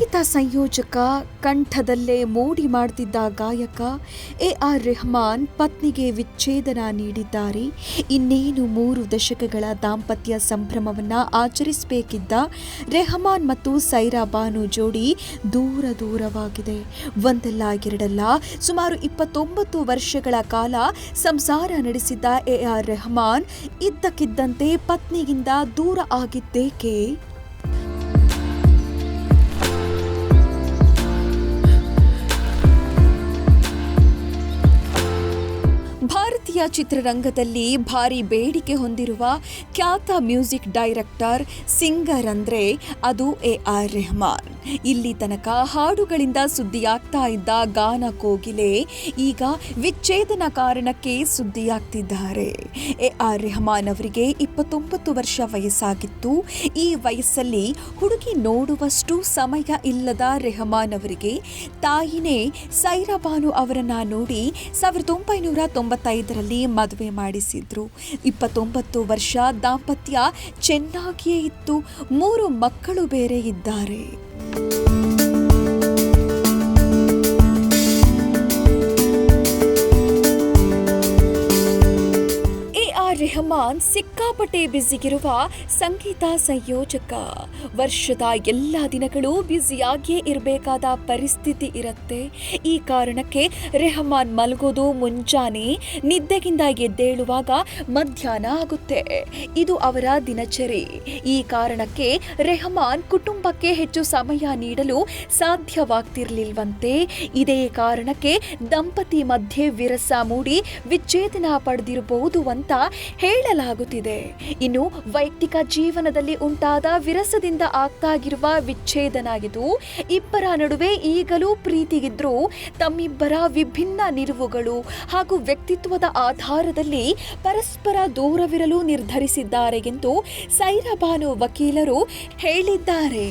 ಸಂಯೋಜಕ ಕಂಠದಲ್ಲೇ ಮೋಡಿ ಮಾಡ್ತಿದ್ದ ಗಾಯಕ ಎ ಆರ್ ರೆಹಮಾನ್ ಪತ್ನಿಗೆ ವಿಚ್ಛೇದನ ನೀಡಿದ್ದಾರೆ. ಇನ್ನೇನು ಮೂರು ದಶಕಗಳ ದಾಂಪತ್ಯ ಸಂಭ್ರಮವನ್ನು ಆಚರಿಸಬೇಕಿದ್ದ ರೆಹಮಾನ್ ಮತ್ತು ಸೈರಾ ಬಾನು ಜೋಡಿ ದೂರ ದೂರವಾಗಿದೆ. ಒಂದಲ್ಲ ಎರಡಲ್ಲ ಸುಮಾರು ಇಪ್ಪತ್ತೊಂಬತ್ತು ವರ್ಷಗಳ ಕಾಲ ಸಂಸಾರ ನಡೆಸಿದ್ದ ಎ ಆರ್ ರೆಹಮಾನ್ ಇದ್ದಕ್ಕಿದ್ದಂತೆ ಪತ್ನಿಗಿಂದ ದೂರ ಆಗಿದ್ದೇಕೆ? ಚಿತ್ರರಂಗದಲ್ಲಿ ಭಾರಿ ಬೇಡಿಕೆ ಹೊಂದಿರುವ ಖ್ಯಾತ ಮ್ಯೂಸಿಕ್ ಡೈರೆಕ್ಟರ್ ಸಿಂಗರ್ ಅಂದ್ರೆ ಅದು ಎ ಆರ್ ರೆಹಮಾನ್. ಇಲ್ಲಿ ತನಕ ಹಾಡುಗಳಿಂದ ಸುದ್ದಿಯಾಗ್ತಾ ಇದ್ದ ಗಾನ ಕೋಗಿಲೆ ಈಗ ವಿಚ್ಛೇದನ ಕಾರಣಕ್ಕೆ ಸುದ್ದಿಯಾಗ್ತಿದ್ದಾರೆ. ಎ ಆರ್ ರೆಹಮಾನ್ ಅವರಿಗೆ ಇಪ್ಪತ್ತೊಂಬತ್ತು ವರ್ಷ ವಯಸ್ಸಾಗಿತ್ತು. ಈ ವಯಸ್ಸಲ್ಲಿ ಹುಡುಗಿ ನೋಡುವಷ್ಟು ಸಮಯ ಇಲ್ಲದ ರೆಹಮಾನ್ ಅವರಿಗೆ ತಾಯಿನೇ ಸೈರಾಬಾನು ಅವರನ್ನು ನೋಡಿ ಸಾವಿರದ ಒಂಬೈನೂರ ತೊಂಬತ್ತೈದರಲ್ಲಿ ಮದುವೆ ಮಾಡಿಸಿದ್ರು. ಇಪ್ಪತ್ತೊಂಬತ್ತು ವರ್ಷ ದಾಂಪತ್ಯ ಚೆನ್ನಾಗಿಯೇ ಇತ್ತು. ಮೂರು ಮಕ್ಕಳು ಬೇರೆ ಇದ್ದಾರೆ. ಎ ರೆಹಮಾನ್ ಸಿಕ್ಕಾಪಟ್ಟೆ ಬ್ಯುಸಿಗಿರುವ ಸಂಗೀತ ಸಂಯೋಜಕ. ವರ್ಷದ ಎಲ್ಲ ದಿನಗಳು ಬ್ಯುಸಿಯಾಗಿಯೇ ಇರಬೇಕಾದ ಪರಿಸ್ಥಿತಿ ಇರುತ್ತೆ. ಈ ಕಾರಣಕ್ಕೆ ರೆಹಮಾನ್ ಮಲಗೋದು ಮುಂಜಾನೆ ನಿದ್ದೆಗಿಂದ ಎದ್ದೇಳುವಾಗ ಮಧ್ಯಾಹ್ನ ಆಗುತ್ತೆ. ಇದು ಅವರ ದಿನಚರಿ. ಈ ಕಾರಣಕ್ಕೆ ರೆಹಮಾನ್ ಕುಟುಂಬಕ್ಕೆ ಹೆಚ್ಚು ಸಮಯ ನೀಡಲು ಸಾಧ್ಯವಾಗ್ತಿರ್ಲಿಲ್ವಂತೆ. ಇದೇ ಕಾರಣಕ್ಕೆ ದಂಪತಿ ಮಧ್ಯೆ ವಿರಸ ಮೂಡಿ ವಿಚ್ಛೇದನ ಪಡೆದಿರಬಹುದು ಅಂತ ಹೇಳಲಾಗುತ್ತಿದೆ ಇನ್ನು ವೈಯಕ್ತಿಕ ಜೀವನದಲ್ಲಿ ಉಂಟಾದ ವಿರಸದಿಂದ ಆಗ್ತಾಗಿರುವ ವಿಚ್ಛೇದನಾಗಿದ್ದು, ಇಬ್ಬರ ನಡುವೆ ಈಗಲೂ ಪ್ರೀತಿಗಿದ್ರು ತಮ್ಮಿಬ್ಬರ ವಿಭಿನ್ನ ನಿಲುವುಗಳು ಹಾಗೂ ವ್ಯಕ್ತಿತ್ವದ ಆಧಾರದಲ್ಲಿ ಪರಸ್ಪರ ದೂರವಿರಲು ನಿರ್ಧರಿಸಿದ್ದಾರೆ ಎಂದು ಸೈರಬಾನು ವಕೀಲರು ಹೇಳಿದ್ದಾರೆ.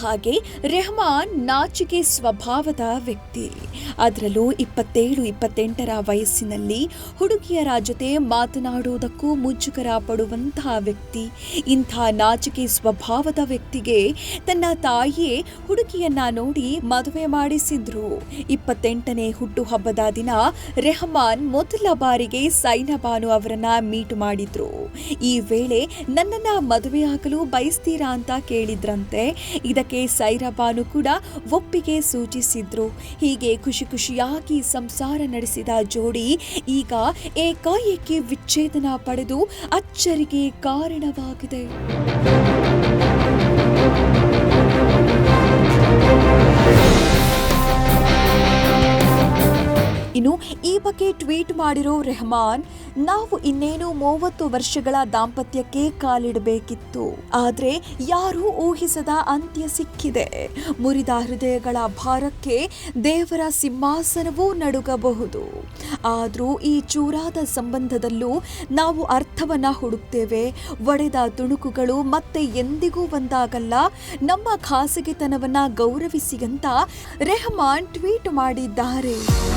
ಹಾಗೆ ರೆಹಮಾನ್ ನಾಚಿಕೆ ಸ್ವಭಾವದ ವ್ಯಕ್ತಿ. ಅದರಲ್ಲೂ ಇಪ್ಪತ್ತೇಳು, ಇಪ್ಪತ್ತೆಂಟರ ವಯಸ್ಸಿನಲ್ಲಿ ಹುಡುಗಿಯರ ಜೊತೆ ಮಾತನಾಡುವುದಕ್ಕೂ ಮುಜುಗರ ಪಡುವಂತಹ ವ್ಯಕ್ತಿ. ಇಂಥ ನಾಚಿಕೆ ಸ್ವಭಾವದ ವ್ಯಕ್ತಿಗೆ ತನ್ನ ತಾಯಿಯೇ ಹುಡುಗಿಯನ್ನ ನೋಡಿ ಮದುವೆ ಮಾಡಿಸಿದ್ರು. ಇಪ್ಪತ್ತೆಂಟನೇ ಹುಟ್ಟುಹಬ್ಬದ ದಿನ ರೆಹಮಾನ್ ಮೊದಲ ಬಾರಿಗೆ ಸೈನಬಾನು ಅವರನ್ನ ಮೀಟ್ ಮಾಡಿದ್ರು. ಈ ವೇಳೆ ನನ್ನನ್ನ ಮದುವೆಯಾಗಲು ಬಯಸ್ತೀರಾ ಅಂತ ಕೇಳಿದ್ರಂತೆ. ಇದಕ್ಕೆ ಸೈರಬಾನು ಕೂಡ ಒಪ್ಪಿಗೆ ಸೂಚಿಸಿದ್ರು. ಹೀಗೆ ಖುಷಿ ಖುಷಿಯಾಗಿ ಸಂಸಾರ ನಡೆಸಿದ ಜೋಡಿ ಈಗ ಏಕಾಏಕಿ ವಿಚ್ಛೇದನ ಪಡೆದು ಅಚ್ಚರಿಗೆ ಕಾರಣವಾಗಿದೆ. ಇನ್ನು ಈ ಬಗ್ಗೆ ಟ್ವೀಟ್ ಮಾಡಿರೋ ರೆಹಮಾನ್, ನಾವು ಇನ್ನೇನು ಮೂವತ್ತು ವರ್ಷಗಳ ದಾಂಪತ್ಯಕ್ಕೆ ಕಾಲಿಡಬೇಕಿತ್ತು. ಆದ್ರೆ ಯಾರೂ ಊಹಿಸದ ಅಂತ್ಯ ಸಿಕ್ಕಿದೆ. ಮುರಿದ ಹೃದಯಗಳ ಭಾರಕ್ಕೆ ದೇವರ ಸಿಂಹಾಸನವೂ ನಡುಗಬಹುದು. ಆದರೂ ಈ ಚೂರಾದ ಸಂಬಂಧದಲ್ಲೂ ನಾವು ಅರ್ಥವನ್ನ ಹುಡುಕ್ತೇವೆ. ಒಡೆದ ತುಣುಕುಗಳು ಮತ್ತೆ ಎಂದಿಗೂ ಒಂದಾಗಲ್ಲ ನಮ್ಮ ಖಾಸಗಿತನವನ್ನ ಗೌರವಿಸಿ ಅಂತ ರೆಹಮಾನ್ ಟ್ವೀಟ್ ಮಾಡಿದ್ದಾರೆ.